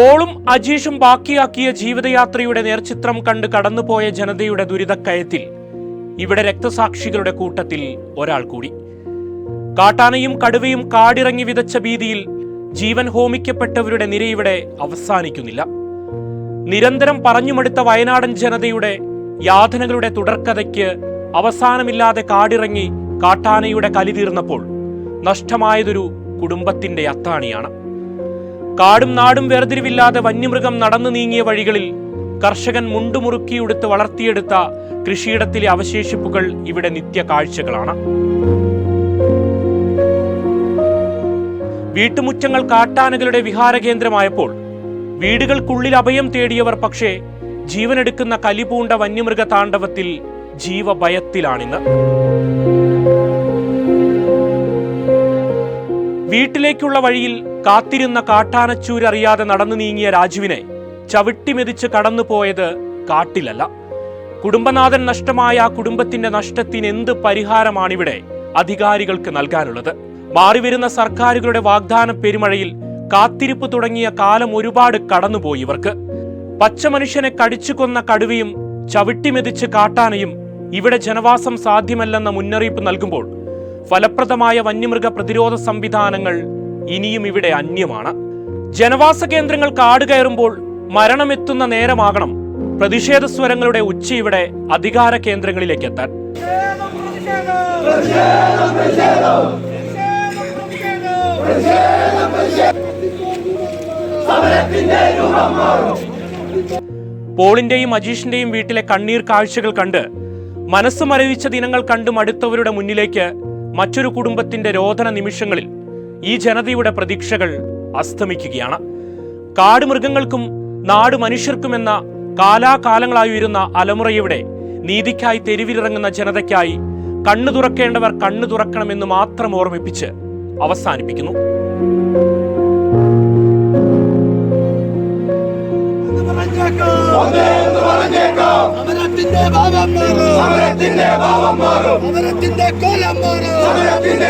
പോളും അജീഷും ബാക്കിയാക്കിയ ജീവിതയാത്രയുടെ നേർചിത്രം കണ്ട് കടന്നുപോയ ജനതയുടെ ദുരിതക്കയത്തിൽ ഇവിടെ രക്തസാക്ഷികളുടെ കൂട്ടത്തിൽ ഒരാൾ കൂടി. കാട്ടാനയും കടുവയും കാടിറങ്ങി വിതച്ച ഭീതിയിൽ ജീവൻ ഹോമിക്കപ്പെട്ടവരുടെ നിര ഇവിടെ അവസാനിക്കുന്നില്ല. നിരന്തരം പറഞ്ഞുമടുത്ത വയനാടൻ ജനതയുടെ യാതനകളുടെ തുടർക്കഥയ്ക്ക് അവസാനമില്ലാതെ കാടിറങ്ങി കാട്ടാനയുടെ കലി തീർന്നപ്പോൾ നഷ്ടമായതൊരു കുടുംബത്തിന്റെ അത്താണിയാണ്. കാടും നാടും വേർതിരിവില്ലാതെ വന്യമൃഗം നടന്നു നീങ്ങിയ വഴികളിൽ കർഷകൻ മുണ്ടുമുറുക്കിയെടുത്ത് വളർത്തിയെടുത്ത കൃഷിയിടത്തിലെ അവശേഷിപ്പുകൾ ഇവിടെ നിത്യ കാഴ്ചകളാണ് വീട്ടുമുറ്റങ്ങൾ കാട്ടാനകളുടെ വിഹാരകേന്ദ്രമായപ്പോൾ വീടുകൾക്കുള്ളിൽ അഭയം തേടിയവർ പക്ഷേ ജീവനെടുക്കുന്ന കലിപൂണ്ട വന്യമൃഗ താണ്ഡവത്തിൽ ജീവഭയത്തിലാണിന്ന്. വീട്ടിലേക്കുള്ള വഴിയിൽ കാത്തിരുന്ന കാട്ടാനച്ചൂരറിയാതെ നടന്നു നീങ്ങിയ രാജുവിനെ ചവിട്ടിമെതിച്ച് കടന്നുപോയത് കാട്ടിലല്ല. കുടുംബനാഥൻ നഷ്ടമായ ആ കുടുംബത്തിന്റെ നഷ്ടത്തിന് എന്ത് പരിഹാരമാണിവിടെ അധികാരികൾക്ക് നൽകാനുള്ളത്? മാറിവരുന്ന സർക്കാരുകളുടെ വാഗ്ദാന പെരുമഴയിൽ കാത്തിരിപ്പ് തുടങ്ങിയ കാലം ഒരുപാട് കടന്നുപോയി ഇവർക്ക്. പച്ച മനുഷ്യനെ കടിച്ചു കൊന്ന കടുവയും ചവിട്ടിമെതിച്ച് കാട്ടാനയും ഇവിടെ ജനവാസം സാധ്യമല്ലെന്ന മുന്നറിയിപ്പ് നൽകുമ്പോൾ ഫലപ്രദമായ വന്യമൃഗ പ്രതിരോധ സംവിധാനങ്ങൾ ഇനിയും ഇവിടെ അന്യമാണ്. ജനവാസ കേന്ദ്രങ്ങൾ കാട് കയറുമ്പോൾ മരണമെത്തുന്ന നേരമാകണം പ്രതിഷേധ സ്വരങ്ങളുടെ ഉച്ച ഇവിടെ അധികാര കേന്ദ്രങ്ങളിലേക്ക് എത്താൻ. പോളിന്റെയും അജീഷിന്റെയും വീട്ടിലെ കണ്ണീർ കാഴ്ചകൾ കണ്ട് മനസ്സ് മരവിച്ച ദിനങ്ങൾ കണ്ട് മടുത്തവരുടെ മുന്നിലേക്ക് മറ്റൊരു കുടുംബത്തിന്റെ രോധന നിമിഷങ്ങളിൽ ഈ ജനതയുടെ പ്രതീക്ഷകൾ അസ്തമിക്കുകയാണ്. കാടുമൃഗങ്ങൾക്കും നാട് മനുഷ്യർക്കുമെന്ന കാലാകാലങ്ങളായി ഉയരുന്ന അലമുറയുടെ നീതിക്കായി തെരുവിലിറങ്ങുന്ന ജനതയ്ക്കായി കണ്ണു തുറക്കേണ്ടവർ കണ്ണു തുറക്കണമെന്ന് മാത്രം ഓർമ്മിപ്പിച്ച് അവസാനിപ്പിക്കുന്നു. സമരത്തിന്റെ ഭാവം സമരത്തിന്റെ ഭാവം മാറും. സമരത്തിന്റെ കോലം മാറും. സമരത്തിന്റെ